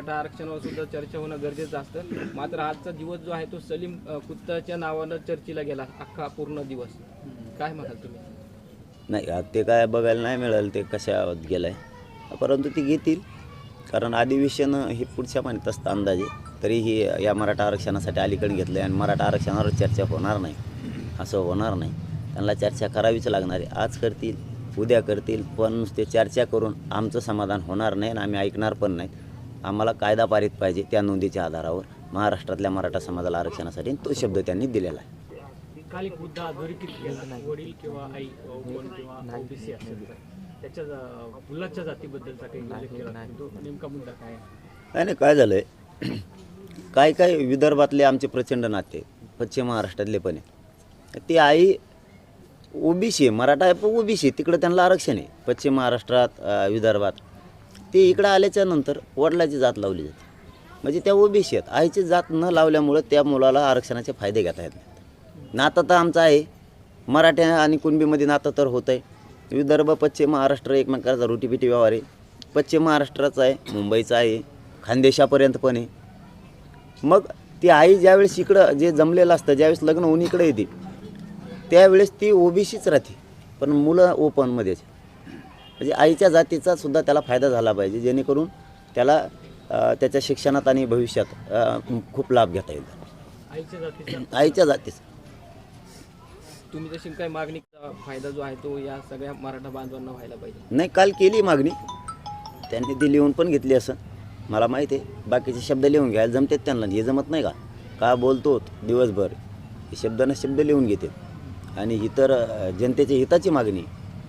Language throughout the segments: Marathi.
मराठा आरक्षणावर सुद्धा चर्चा होणं गरजेचं असतं. मात्र आजचा दिवस जो आहे तो सलीम कुत्ताच्या नावानं चर्चेला गेला. अख्खा पूर्ण दिवस. काय म्हणाल तुम्ही? नाही ते काय बघायला नाही मिळालं ते कशा गेलं आहे परंतु ती घेतील. कारण अधिवेशन हे पुढच्या महिन्यात असतं अंदाजे. तरीही या मराठा आरक्षणासाठी अलीकडे घेतलं आहे आणि मराठा आरक्षणावर चर्चा होणार नाही. असं होणार नाही. त्यांना चर्चा करावीच लागणार आहे. आज करतील उद्या करतील पण नुसते चर्चा करून आमचं समाधान होणार नाही आणि आम्ही ऐकणार पण नाही आम्हाला कायदा पारित पाहिजे त्या नोंदीच्या आधारावर महाराष्ट्रातल्या मराठा समाजाला आरक्षणासाठी तो शब्द त्यांनी दिलेला आहे. काल एक मुद्दा अधोरेखित केला वडील किंवा आई कोण किंवा ओबीसी असेल तर. त्याच्या मुलाच्या जातीबद्दलचा काही उल्लेख केला नाही. तो नेमका मुद्दा काय आहे? नाही नाही काय झालं आहे काय काय विदर्भातले आमचे प्रचंड नाते पश्चिम महाराष्ट्रातले पण आहे ती आई ओबीसी आहे मराठा आहे पण ओबीसी आहे. तिकडं त्यांना आरक्षण आहे. पश्चिम महाराष्ट्रात विदर्भात. ते इकडं आल्याच्यानंतर वडिलाची जात लावली जाते. म्हणजे त्या ओबीसी आहेत. आईची जात न लावल्यामुळं त्या मुलाला आरक्षणाचे फायदे घेता येत नाहीत. नातं तर आमचं आहे. मराठ्या आणि कुणबीमध्ये नातं तर होतं आहे विदर्भ पश्चिम महाराष्ट्र एकमेकाचा रोटीपिटी व्यवहार आहे. पश्चिम महाराष्ट्राचा आहे मुंबईचा आहे खानदेशापर्यंत पण आहे. मग ती आई ज्यावेळेस इकडं जे जमलेलं असतं ज्यावेळेस लग्न होऊन इकडं येते त्यावेळेस ती ओबीसीच राहते. पण मुलं ओपनमध्येच म्हणजे आईच्या जातीचा सुद्धा त्याला फायदा झाला पाहिजे जेणेकरून त्याला त्याच्या शिक्षणात आणि भविष्यात खूप लाभ घेता येईल. आईच्या जातीचा? आईच्या जातीचा. तुम्ही जशी काही मागणीचा फायदा जो आहे तो या सगळ्या मराठा बांधवांना व्हायला पाहिजे. नाही काल केली मागणी. त्यांनी ती लिहून पण घेतली असं. मला माहिती आहे बाकीचे शब्द लिहून घ्यायला जमतात त्यांना. हे जमत नाही का? का बोलतो दिवसभर? हे शब्दानं शब्द लिहून घेते आणि इतर अ, जनतेच्या हिताची मागणी.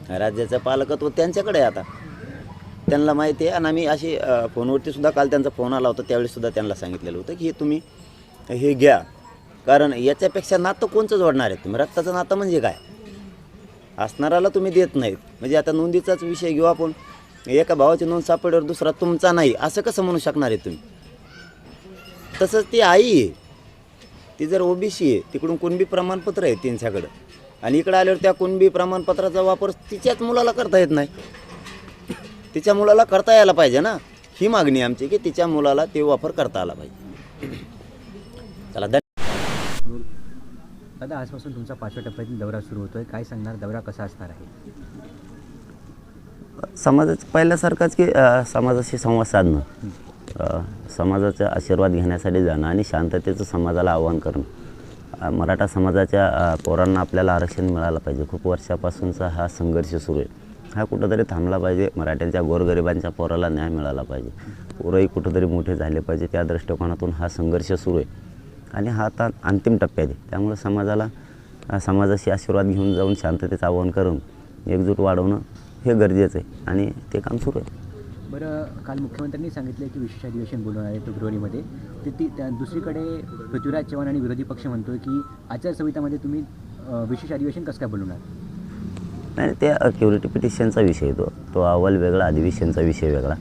राज्याचं पालकत्व त्यांच्याकडे आहे आता. त्यांना माहिती आहे. आणि आम्ही अशी फोनवरती सुद्धा काल त्यांचा फोन आला होता. त्यावेळी सुद्धा त्यांना सांगितलेलं होतं की हे तुम्ही हे घ्या. कारण याच्यापेक्षा नातं कोणचं जोडणार आहे तुम्ही? रक्ताचं नातं म्हणजे काय? असणाराला तुम्ही देत नाहीत. म्हणजे आता नोंदीचाच विषय घेऊ आपण. एका भावाची नोंद सापडल्यावर दुसरा तुमचा नाही. असं कसं म्हणू शकणार आहे तुम्ही? तसंच ती आई आहे. ती जर ओबीसी आहे तिकडून कुणबी प्रमाणपत्र आहे त्यांच्याकडं? आणि इकडं आल्यावर त्या कुणबी प्रमाणपत्राचा वापर तिच्याच मुलाला करता येत नाही. तिच्या मुलाला करता यायला पाहिजे ना. ही मागणी आमची की तिच्या मुलाला ते वापर करता आला पाहिजे. चला दादा आजपासून तुमचा पाचव्या टप्प्यातील दौरा सुरू होतोय. काय सांगणार? दौरा कसा असणार आहे? समाजाचं पहिल्यासारखाच की समाजाशी संवाद साधणं. समाजाचा आशीर्वाद घेण्यासाठी जाणं आणि शांततेचं समाजाला आव्हान करणं. मराठा समाजाच्या पोरांना आपल्याला आरक्षण मिळालं पाहिजे. खूप वर्षापासूनचा हा संघर्ष सुरू आहे. हा कुठंतरी थांबला पाहिजे. मराठ्यांच्या गोरगरिबांच्या पोराला न्याय मिळाला पाहिजे. पोरंही कुठंतरी मोठे झाले पाहिजे. त्या दृष्टिकोनातून हा संघर्ष सुरू आहे. आणि हा आता अंतिम टप्प्यात आहे. त्यामुळे समाजाला समाजाशी आशीर्वाद घेऊन जाऊन शांततेचं आवाहन करून एकजूट वाढवणं हे गरजेचं आहे. आणि ते काम सुरू आहे. बरं काल मुख्यमंत्र्यांनी सांगितलं की विशेष अधिवेशन बोलवणार आहे फेब्रुवारीमध्ये ते ती त्या दुसरीकडे पृथ्वीराज चव्हाण आणि विरोधी पक्ष म्हणतोय की आचारसंहितामध्ये तुम्ही विशेष अधिवेशन कसं काय बोलवणार? नाही त्या अक्युरिटी पिटिशनचा विषय येतो तो. अहवाल वेगळा अधिवेशनचा विषय वेगळा.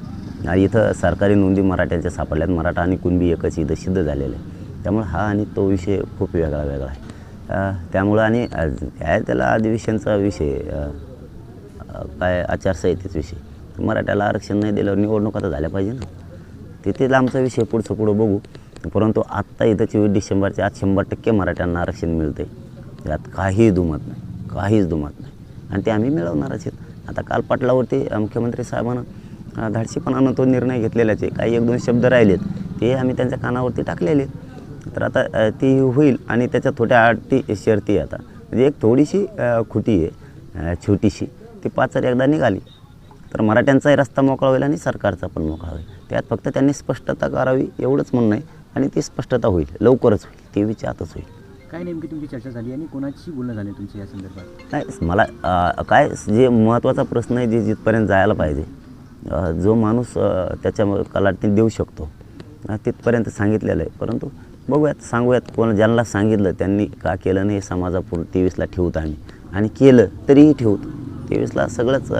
आणि इथं सरकारी नोंदी मराठ्यांच्या सापडल्यात. मराठा आणि कुणबी एकच इथं सिद्ध झालेलं आहे. त्यामुळे हा आणि तो विषय खूप वेगळा वेगळा आहे. त्यामुळं आणि काय त्याला अधिवेशनचा विषय काय आचारसंहितेचा विषय. मराठ्याला आरक्षण नाही दिल्यावर निवडणूक आता झाल्या पाहिजे ना. तिथेच आमचा विषय पुढचं पुढं बघू. परंतु आत्ता इथं चोवीस डिसेंबरच्या आज शंभर टक्के मराठ्यांना आरक्षण मिळते यात काहीही दुमत नाही. काहीच दुमत नाही. आणि ते आम्ही मिळवणारच आहेत. आता काल पाटलावरती मुख्यमंत्री साहेबांना धाडसीपणानं तो निर्णय घेतलेलाच आहे. काही एक दोन शब्द राहिलेत. ते आम्ही त्यांच्या कानावरती टाकलेले आहेत. तर आता ती होईल आणि त्याच्या थोड्या अटी शर्ती आहे आता. म्हणजे एक थोडीशी खुटी आहे छोटीशी. ती पाचर एकदा निघाली. तर मराठ्यांचाही रस्ता मोकळा होईल आणि सरकारचा पण मोकळा होईल. त्यात फक्त त्यांनी स्पष्टता करावी एवढंच म्हणणं आहे आणि ती स्पष्टता होईल लवकरच होईल ती विचारतच होईल. काय नेमकी तुमची चर्चा झाली आणि कोणाची बोलणं झालं तुमचं या संदर्भात? नाही मला काय जे महत्त्वाचा प्रश्न आहे जे जिथपर्यंत जायला पाहिजे जो माणूस त्याच्या कलाटणी देऊ शकतो तिथपर्यंत सांगितलेलं आहे. परंतु बघूयात सांगूयात कोण ज्यांना सांगितलं त्यांनी का केलं नाही समाजापूर तेवीसला ठेवत आम्ही. आणि केलं तरीही ठेवतो. तेवीसला सगळंच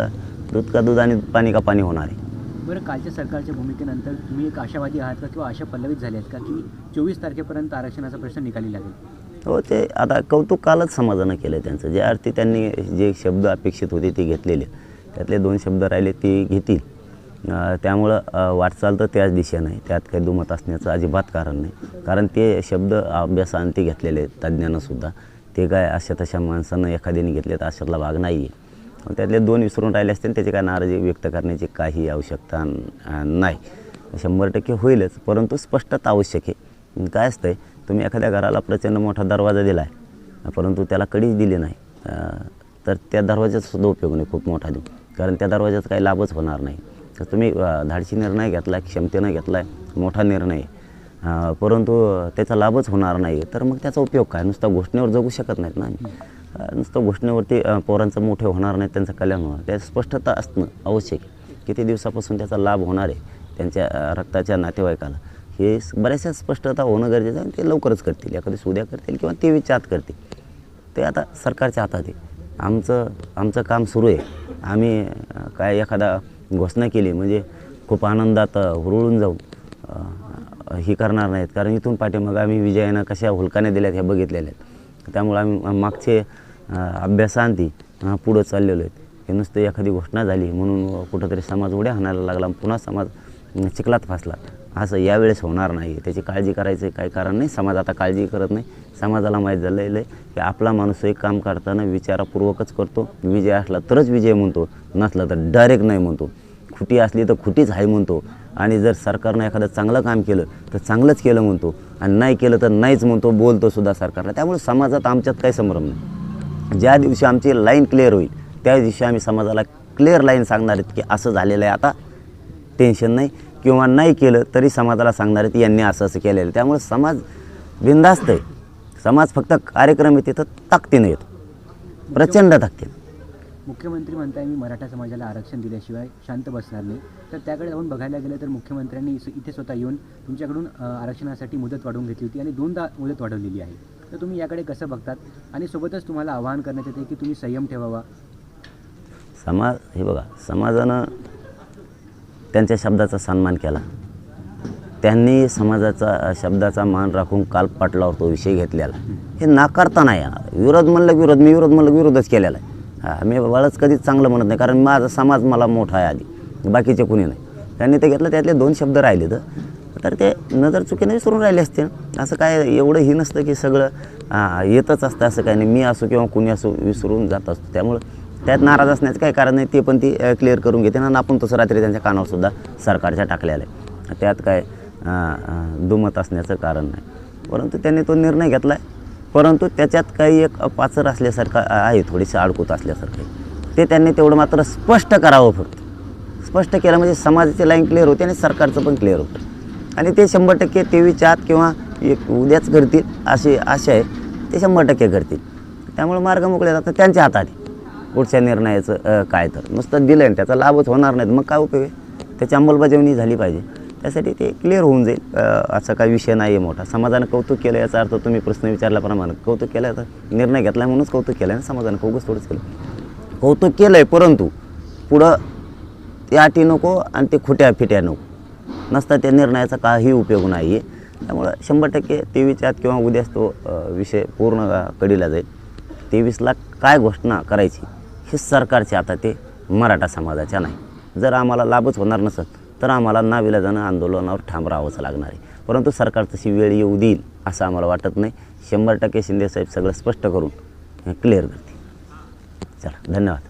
दूध का दूध आणि पाणी का पाणी होणार आहे? बरं कालच्या सरकारच्या भूमिकेनंतर तुम्ही एक आशावादी आहात का किंवा आशा पल्लवित झाले आहेत का की चोवीस तारखेपर्यंत आरक्षणाचा प्रश्न निकाली लागेल? हो ते आता कौतुक कालच समाजानं केलं त्यांचं. ज्या अर्थी त्यांनी जे शब्द अपेक्षित होते ते घेतलेले. त्यातले दोन शब्द राहिले ते घेतील. त्यामुळं वाटचाल तर त्याच दिशेनं आहे. त्यात काही दुमत असण्याचं अजिबात कारण नाही. कारण ते शब्द अभ्यासांती घेतलेले आहेत तज्ज्ञांनासुद्धा ते काय अशा तशा माणसानं एखाद्याने घेतले तर अशातला भाग नाही आहे त्यातले दोन विसरून राहिले असतील त्याची काय नाराजी व्यक्त करण्याची काही आवश्यकता नाही. शंभर टक्के होईलच परंतु स्पष्टता आवश्यक आहे. काय असतंय तुम्ही एखाद्या घराला प्रचंड मोठा दरवाजा दिला आहे परंतु त्याला कडीच दिली नाही तर त्या दरवाजाचा सुद्धा उपयोग नाही खूप मोठा देऊ. कारण त्या दरवाजाचा काही लाभच होणार नाही. तर तुम्ही धाडशी निर्णय घेतला क्षमतेनं घेतला आहे मोठा निर्णय आहे. परंतु त्याचा लाभच होणार नाही तर मग त्याचा उपयोग काय? नुसता घोषणेवर जगू शकत नाहीत ना नुसतं घोषणेवरती पोरांचं मोठे होणार नाही त्यांचं कल्याण होणार. त्या स्पष्टता असणं आवश्यक किती दिवसापासून त्याचा लाभ होणार आहे त्यांच्या रक्ताच्या नातेवाईकाला हे बऱ्याचशा स्पष्टता होणं गरजेचं आहे आणि ते लवकरच करतील. एखादी उद्या करतील किंवा ते विचार करतील. ते आता सरकारच्या हातात आहे. आमचं आमचं काम सुरू आहे. आम्ही काय एखादा घोषणा केली म्हणजे खूप आनंदात हुरळून जाऊ. ही करणार नाहीत. कारण इथून पाठीमाग आम्ही विजयानं कशा हुलकाने दिल्यात हे बघितलेल्या आहेत त्यामुळे आम्ही मागचे अभ्यासांती पुढं चाललेलो आहेत. हे नुसतं एखादी घोषणा झाली म्हणून कुठंतरी समाज उड्या हाणायला लागला पुन्हा समाज चिखलात फासला. असं यावेळेस होणार नाही. त्याची काळजी करायचं काही कारण नाही. समाज आता काळजी करत नाही. समाजाला माहीत झालेलं आहे की आपला माणूस एक काम करताना विचारापूर्वकच करतो. विजय असला तरच विजय म्हणतो. नसला तर डायरेक्ट नाही म्हणतो. खुटी असली तर खुटीच आहे म्हणतो. आणि जर सरकारनं एखादं चांगलं काम केलं तर चांगलंच केलं म्हणतो. आणि नाही केलं तर नाहीच म्हणतो. बोलतो सुद्धा सरकारला त्यामुळे समाजात आमच्यात काही संभ्रम नाही. ज्या दिवशी आमची लाईन क्लिअर होईल त्या दिवशी आम्ही समाजाला क्लिअर लाईन सांगणार आहेत की असं झालेलं आहे आता टेन्शन नाही. किंवा नाही केलं तरी समाजाला सांगणार आहेत यांनी असं असं केलेलं आहे. त्यामुळे समाज बिंदास्त आहे. समाज फक्त कार्यक्रम येते तर ताकदीनं येतो. प्रचंड ताकदीनं. मुख्यमंत्री म्हणताय मी मराठा समाजाला आरक्षण दिल्याशिवाय शांत बसणार नाही. तर त्याकडे जाऊन बघायला गेलं तर मुख्यमंत्र्यांनी इथे स्वतः येऊन तुमच्याकडून आरक्षणासाठी मुदत वाढवून घेतली होती आणि दोनदा मुदत वाढवलेली आहे. तर तुम्ही याकडे कसं बघतात? आणि सोबतच तुम्हाला आवाहन करण्यात येते की तुम्ही संयम ठेवावा. समाज हे बघा समाजानं त्यांच्या शब्दाचा सन्मान केला. त्यांनी समाजाचा शब्दाचा मान राखून काल पाटलावर तो विषय घेतलेला. हे नाकारता नाही. विरोध म्हणलं विरोध मी विरोध म्हणलं विरोधच केलेला आहे. मी बळच कधीच चांगलं म्हणत नाही कारण माझा समाज मला मोठा आहे आधी. बाकीचे कुणी नाही. त्यांनी ते घेतलं त्यातले दोन शब्द राहिले तर तर ते नजर चुकीने विसरून राहिले असते असं काय एवढं ही नसतं की सगळं येतच असतं असं काय नाही. मी असो किंवा कुणी असो विसरून जात असतो. त्यामुळं त्यात नाराज असण्याचं काही कारण नाही. ते पण ती क्लिअर करून घेते. ना आपण तसं रात्री त्यांच्या कानावरसुद्धा सरकारच्या टाकलेलं आहे त्यात काय दुमत असण्याचं कारण नाही. परंतु त्यांनी तो निर्णय घेतला आहे परंतु त्याच्यात काही एक पाचर असल्यासारखं आहे. थोडीशी अडकूत असल्यासारखं. ते त्यांनी तेवढं मात्र स्पष्ट करावं फक्त. स्पष्ट केलं म्हणजे समाजाची लाईन क्लिअर होते आणि सरकारचं पण क्लिअर होतं. आणि ते शंभर टक्के तेवीसच्या आत किंवा एक उद्याच घडतील अशी आशा आहे. ते शंभर टक्के घडतील. त्यामुळे मार्ग मोकळे जातात त्यांच्या हातात पुढच्या निर्णयाचं काय तर. नुसतं दिलं आणि त्याचा लाभच होणार नाहीत. मग काय उपयोग आहे? त्याची अंमलबजावणी झाली पाहिजे. त्यासाठी ते क्लिअर होऊन जाईल. असा काही विषय नाही आहे मोठा. समाजानं कौतुक केलं याचा अर्थ तुम्ही प्रश्न विचारल्याप्रमाणे. कौतुक केलं तर निर्णय घेतला म्हणूनच कौतुक केलं आहे समाजानं. कौतुक थोडंच केलं कौतुक केलं आहे परंतु पुढं त्या अटी नको आणि ते खोट्या फिट्या नको. नसता त्या निर्णयाचा काही उपयोग नाही आहे त्यामुळं शंभर टक्के तेवीसच्या आत किंवा उद्याच तो विषय पूर्ण कडीला जाईल. तेवीसला काय घोषणा करायची हे सरकारचे आता ते मराठा समाजाच्या नाही. जर आम्हाला लाभच होणार नसत तर आम्हाला नाविलाजानं आंदोलनावर ठाम राहावंच लागणार आहे. परंतु सरकार तशी वेळ येऊ देईल असं आम्हाला वाटत नाही. शंभर टक्के शिंदेसाहेब सगळं स्पष्ट करून क्लिअर करतील. चला धन्यवाद.